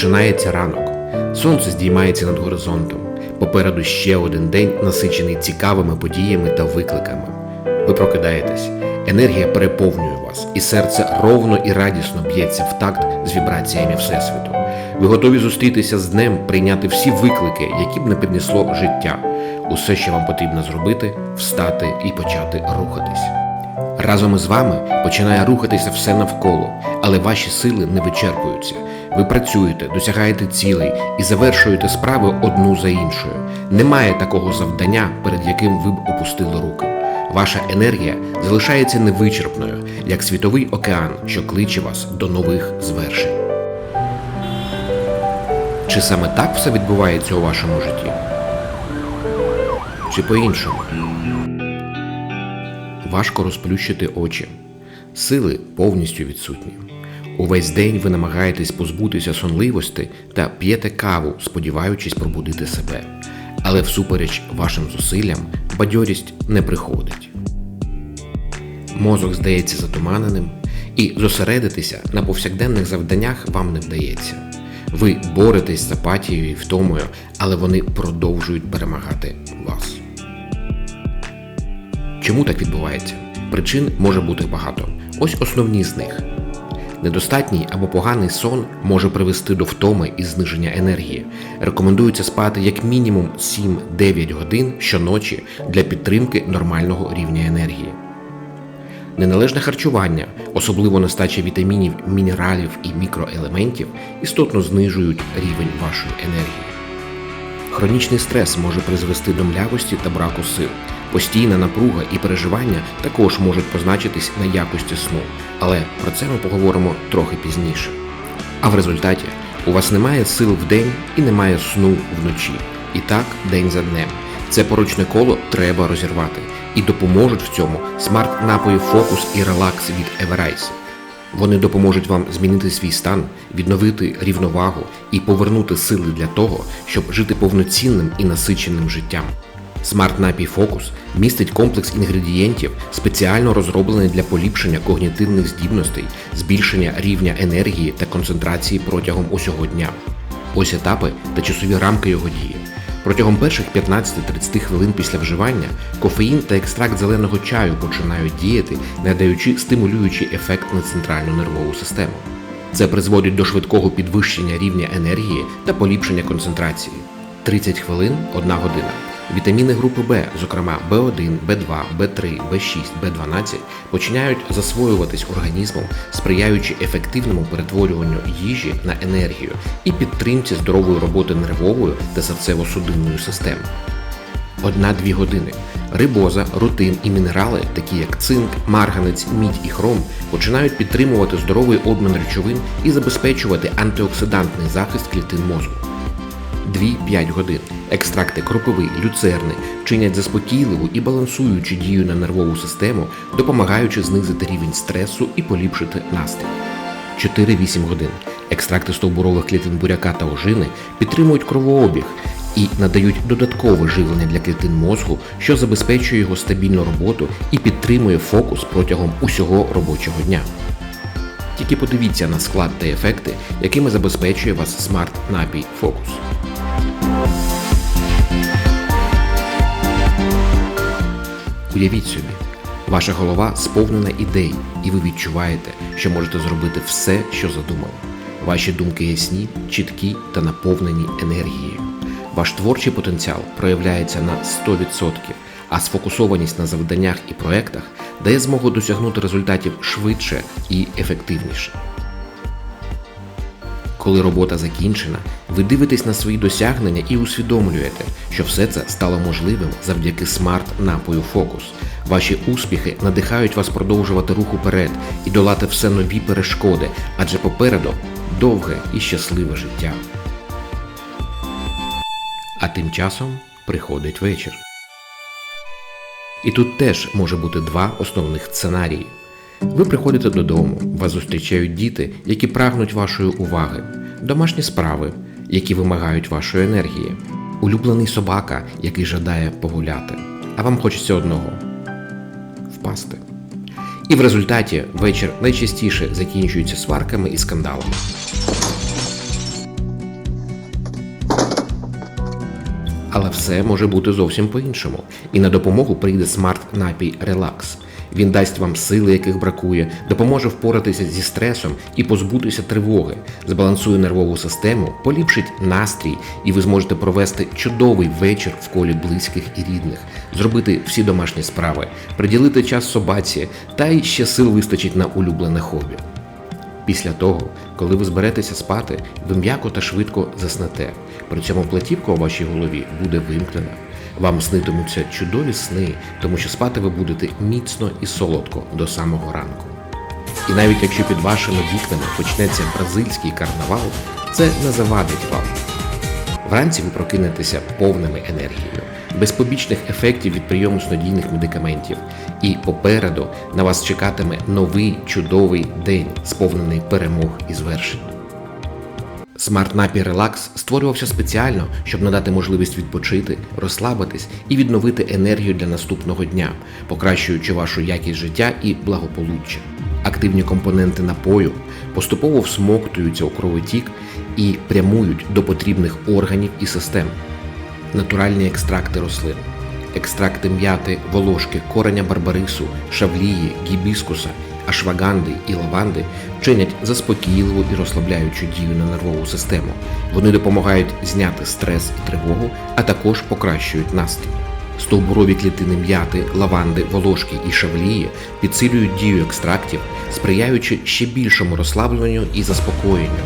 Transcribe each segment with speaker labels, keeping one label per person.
Speaker 1: Починається ранок. Сонце здіймається над горизонтом. Попереду ще один день, насичений цікавими подіями та викликами. Ви прокидаєтесь, енергія переповнює вас, і серце ровно і радісно б'ється в такт з вібраціями Всесвіту. Ви готові зустрітися з днем, прийняти всі виклики, які б не піднесло життя. Усе, що вам потрібно зробити, встати і почати рухатись. Разом із вами починає рухатися все навколо, але ваші сили не вичерпуються. Ви працюєте, досягаєте цілей і завершуєте справи одну за іншою. Немає такого завдання, перед яким ви б опустили руки. Ваша енергія залишається невичерпною, як світовий океан, що кличе вас до нових звершень. Чи саме так все відбувається у вашому житті? Чи по-іншому? Важко розплющити очі. Сили повністю відсутні. Увесь день ви намагаєтесь позбутися сонливості та п'єте каву, сподіваючись пробудити себе. Але всупереч вашим зусиллям бадьорість не приходить. Мозок здається затуманеним, і зосередитися на повсякденних завданнях вам не вдається. Ви боретесь з апатією і втомою, але вони продовжують перемагати вас. Чому так відбувається? Причин може бути багато. Ось основні з них. Недостатній або поганий сон може привести до втоми і зниження енергії. Рекомендується спати як мінімум 7-9 годин щоночі для підтримки нормального рівня енергії. Неналежне харчування, особливо нестача вітамінів, мінералів і мікроелементів, істотно знижують рівень вашої енергії. Хронічний стрес може призвести до млявості та браку сил. Постійна напруга і переживання також можуть позначитись на якості сну, але про це ми поговоримо трохи пізніше. А в результаті у вас немає сил вдень і немає сну вночі. І так день за днем. Це порочне коло треба розірвати. І допоможуть в цьому смарт-напої фокус і релакс від Everise. Вони допоможуть вам змінити свій стан, відновити рівновагу і повернути сили для того, щоб жити повноцінним і насиченим життям. Napi Focus містить комплекс інгредієнтів, спеціально розроблений для поліпшення когнітивних здібностей, збільшення рівня енергії та концентрації протягом усього дня. Ось етапи та часові рамки його дії. Протягом перших 15-30 хвилин після вживання кофеїн та екстракт зеленого чаю починають діяти, надаючи стимулюючий ефект на центральну нервову систему. Це призводить до швидкого підвищення рівня енергії та поліпшення концентрації. 30 хвилин 1 година. Вітаміни групи В, зокрема В1, В2, В3, В6, В12, починають засвоюватись організмом, сприяючи ефективному перетворюванню їжі на енергію і підтримці здорової роботи нервової та серцево-судинної системи. Одна-дві години. Рибоза, рутин і мінерали, такі як цинк, марганець, мідь і хром, починають підтримувати здоровий обмін речовин і забезпечувати антиоксидантний захист клітин мозку. 2-5 годин. Екстракти кропиви, люцерни чинять заспокійливу і балансуючу дію на нервову систему, допомагаючи знизити рівень стресу і поліпшити настрій. 4-8 годин. Екстракти стовбурових клітин буряка та ожини підтримують кровообіг і надають додаткове живлення для клітин мозку, що забезпечує його стабільну роботу і підтримує фокус протягом усього робочого дня. Тільки подивіться на склад та ефекти, якими забезпечує вас Smart Napi Уявіть собі, ваша голова сповнена ідей, і ви відчуваєте, що можете зробити все, що задумали. Ваші думки ясні, чіткі та наповнені енергією. Ваш творчий потенціал проявляється на 100%, а сфокусованість на завданнях і проектах дає змогу досягнути результатів швидше і ефективніше. Коли робота закінчена, ви дивитесь на свої досягнення і усвідомлюєте, що все це стало можливим завдяки смарт-напою Фокус. Ваші успіхи надихають вас продовжувати рух уперед і долати все нові перешкоди, адже попереду довге і щасливе життя. А тим часом приходить вечір. І тут теж може бути два основних сценарії. Ви приходите додому, вас зустрічають діти, які прагнуть вашої уваги, домашні справи, які вимагають вашої енергії, улюблений собака, який жадає погуляти. А вам хочеться одного впасти. І в результаті вечір найчастіше закінчується сварками і скандалами. Але все може бути зовсім по-іншому. І на допомогу прийде смарт-напій Релакс. Він дасть вам сили, яких бракує, допоможе впоратися зі стресом і позбутися тривоги, збалансує нервову систему, поліпшить настрій, і ви зможете провести чудовий вечір в колі близьких і рідних, зробити всі домашні справи, приділити час собаці, та й ще сил вистачить на улюблене хобі. Після того, коли ви зберетеся спати, ви м'яко та швидко заснете. При цьому платівка у вашій голові буде вимкнена. Вам снитимуться чудові сни, тому що спати ви будете міцно і солодко до самого ранку. І навіть якщо під вашими вікнами почнеться бразильський карнавал, це не завадить вам. Вранці ви прокинетеся повними енергією, без побічних ефектів від прийому снодійних медикаментів, і попереду на вас чекатиме новий чудовий день, сповнений перемог і звершень. Nappy Relax створювався спеціально, щоб надати можливість відпочити, розслабитись і відновити енергію для наступного дня, покращуючи вашу якість життя і благополуччя. Активні компоненти напою поступово всмоктуються у кровотік і прямують до потрібних органів і систем. Натуральні екстракти рослин, екстракти м'яти, волошки, кореня барбарису, шавлії, гібіскуса, ашваганди і лаванди чинять заспокійливу і розслабляючу дію на нервову систему. Вони допомагають зняти стрес і тривогу, а також покращують настрій. Стовбурові клітини м'яти, лаванди, волошки і шавлії підсилюють дію екстрактів, сприяючи ще більшому розслабленню і заспокоєнню.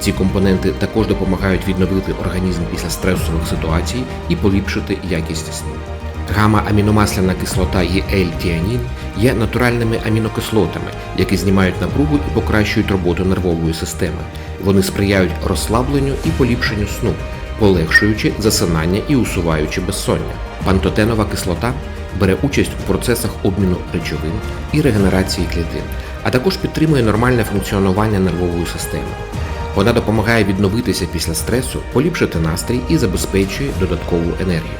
Speaker 1: Ці компоненти також допомагають відновити організм після стресових ситуацій і поліпшити якість сну. Гамма-аміномасляна кислота і L-тіанін є натуральними амінокислотами, які знімають напругу і покращують роботу нервової системи. Вони сприяють розслабленню і поліпшенню сну, полегшуючи засинання і усуваючи безсоння. Пантотенова кислота бере участь у процесах обміну речовин і регенерації клітин, а також підтримує нормальне функціонування нервової системи. Вона допомагає відновитися після стресу, поліпшити настрій і забезпечує додаткову енергію.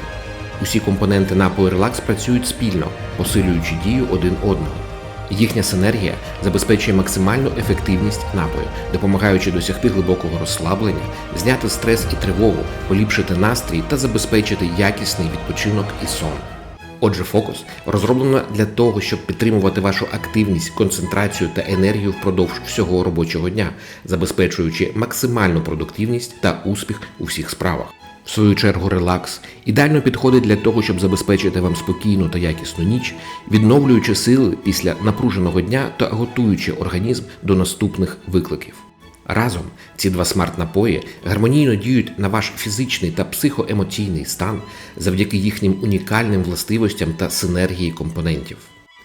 Speaker 1: Усі компоненти напою релакс працюють спільно, посилюючи дію один одного. Їхня синергія забезпечує максимальну ефективність напою, допомагаючи досягти глибокого розслаблення, зняти стрес і тривогу, поліпшити настрій та забезпечити якісний відпочинок і сон. Отже, фокус розроблено для того, щоб підтримувати вашу активність, концентрацію та енергію впродовж всього робочого дня, забезпечуючи максимальну продуктивність та успіх у всіх справах. В свою чергу, релакс ідеально підходить для того, щоб забезпечити вам спокійну та якісну ніч, відновлюючи сили після напруженого дня та готуючи організм до наступних викликів. Разом ці два смарт-напої гармонійно діють на ваш фізичний та психоемоційний стан завдяки їхнім унікальним властивостям та синергії компонентів.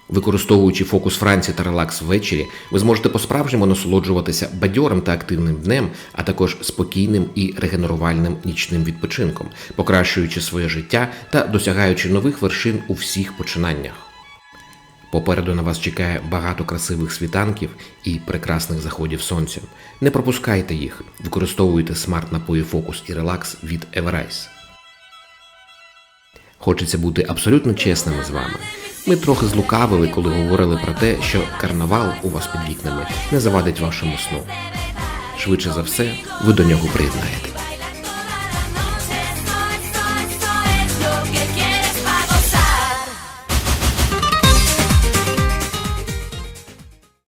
Speaker 1: Використовуючи фокус Франції та релакс ввечері, ви зможете по-справжньому насолоджуватися бадьорим та активним днем, а також спокійним і регенерувальним нічним відпочинком, покращуючи своє життя та досягаючи нових вершин у всіх починаннях. Попереду на вас чекає багато красивих світанків і прекрасних заходів сонця. Не пропускайте їх, використовуйте смарт-напої фокус і релакс від Everise. Хочеться бути абсолютно чесними з вами. Ми трохи злукавили, коли говорили про те, що карнавал у вас під вікнами не завадить вашому сну. Швидше за все, ви до нього приєднаєтесь.